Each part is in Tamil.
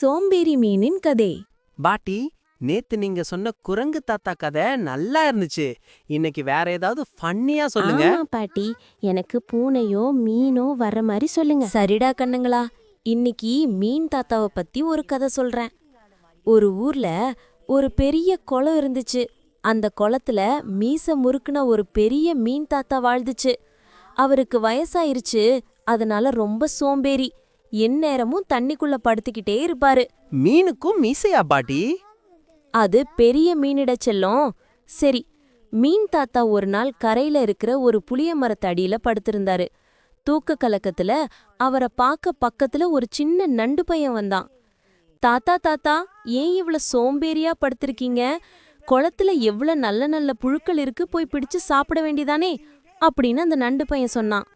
சோம்பேறி மீனின் கதை. பாட்டி நேத்து நீங்க சொன்ன குரங்கு தாத்தா கதை நல்லா இருந்துச்சு. இன்னைக்கு வேற ஏதாவது ஃபன்னியா சொல்லுங்க. ஆமா பாட்டி எனக்கு பூனையோ மீனோ வர்ற மாதிரி சொல்லுங்க. சரிடா கண்ணுங்களா இன்னைக்கு மீன் தாத்தாவை பத்தி ஒரு கதை சொல்றேன். ஒரு ஊர்ல ஒரு பெரிய குளம் இருந்துச்சு. அந்த குளத்துல மீச முறுக்குன ஒரு பெரிய மீன் தாத்தா வாழ்ந்துச்சு. அவருக்கு வயசாயிருச்சு. அதனால ரொம்ப சோம்பேறி. எந்நேரமும் தண்ணிக்குள்ள படுத்துக்கிட்டே இருப்பாரு. மீனுக்கும் மீசையா பாட்டி? அது பெரிய மீனிட செல்லம். சரி மீன் தாத்தா ஒரு நாள் கரையில இருக்கிற ஒரு புளிய மரத்தடியில படுத்திருந்தாரு. தூக்க கலக்கத்துல அவரை பார்க்க பக்கத்துல ஒரு சின்ன நண்டு பையன் வந்தான். தாத்தா தாத்தா ஏன் இவ்ளோ சோம்பேறியா படுத்திருக்கீங்க? குளத்துல எவ்ளோ நல்ல நல்ல புழுக்கள் இருக்கு போய் பிடிச்சு சாப்பிட வேண்டியதானே? அப்படின்னு அந்த நண்டு பையன் சொன்னான்.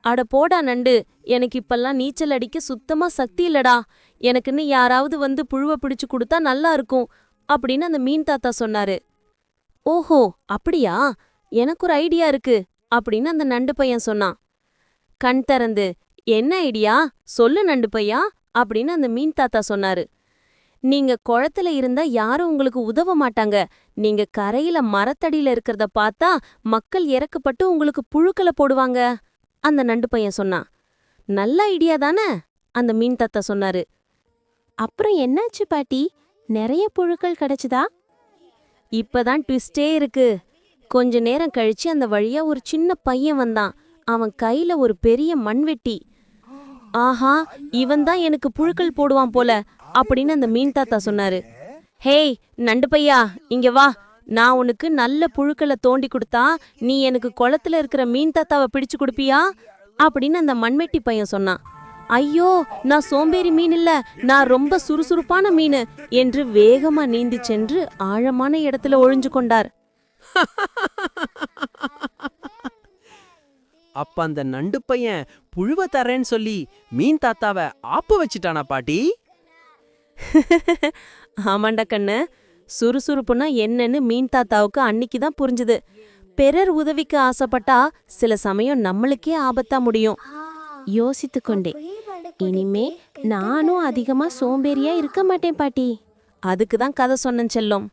அட போடா நண்டு எனக்கு இப்பெல்லாம் நீச்சல் அடிக்க சுத்தமா சக்தி இல்லடா. எனக்குன்னு யாராவது வந்து புழுவ பிடிச்சு கொடுத்தா நல்லா இருக்கும் அப்படின்னு அந்த மீன் தாத்தா சொன்னாரு. ஓஹோ அப்படியா? எனக்கு ஒரு ஐடியா இருக்கு அப்படின்னு அந்த நண்டு பையன் சொன்னான். கண் திறந்து என்ன ஐடியா? சொல்லு நண்டு பையா அப்படின்னு அந்த மீன் தாத்தா சொன்னாரு. நீங்க குளத்துல இருந்தா யாரும் உங்களுக்கு உதவ மாட்டாங்க. நீங்க கரையில மரத்தடியில இருக்கிறத பார்த்தா மக்கள் இறக்கப்பட்டு உங்களுக்கு புழுக்களை போடுவாங்க. அந்த நண்டு பையன் சொன்னான். நல்ல ஐடியா தானே? அந்த மீன் தாத்தா சொன்னாரு. அப்புறம் என்னாச்சு பாட்டி? நிறைய புழுக்கள் கிடைச்சதா? இப்பதான் ட்விஸ்டே இருக்கு. கொஞ்ச நேரம் கழிச்சு அந்த வழியா ஒரு சின்ன பையன் வந்தான். அவன் கையில ஒரு பெரிய மண்வெட்டி ஆஹா இவன் தான் எனக்கு புழுக்கள் போடுவான் போல அப்படின்னு அந்த மீன் தாத்தா சொன்னாரு. ஹேய் நண்டு பையா இங்க வா. நான் உனக்கு நல்ல புழுக்களை தோண்டி கொடுத்தா நீ எனக்கு குளத்துல இருக்கிற மீன் தாத்தாவை பிடிச்சு கொடுப்பியா? அப்படின்னு அந்த மண்வெட்டி பையன் சொன்னான். ஐயோ நான் சோம்பேறி மீன் இல்ல நான் ரொம்ப சுறுசுறுப்பான மீன் என்று வேகமா நீந்தி சென்று ஆழமான இடத்துல ஒளிஞ்சு கொண்டார். அப்ப அந்த நண்டு பையன் புழுவ தரேன்னு சொல்லி மீன் தாத்தாவை ஆப்பு வச்சிட்டானா பாட்டி? ஆமாண்டா கண்ணு. சுறுசுறுப்புனா என்னன்னு மீன் தாத்தாவுக்கு அன்னிக்கு தான் புரிஞ்சுது. பிறர் உதவிக்கு ஆசைப்பட்டா சில சமயம் நம்மளுக்கே ஆபத்தா முடியும். யோசித்து கொண்டே இனிமே நானும் அதிகமா சோம்பேறியா இருக்க மாட்டேன் பாட்டி. அதுக்கு தான் கதை சொன்னேன் செல்லம்.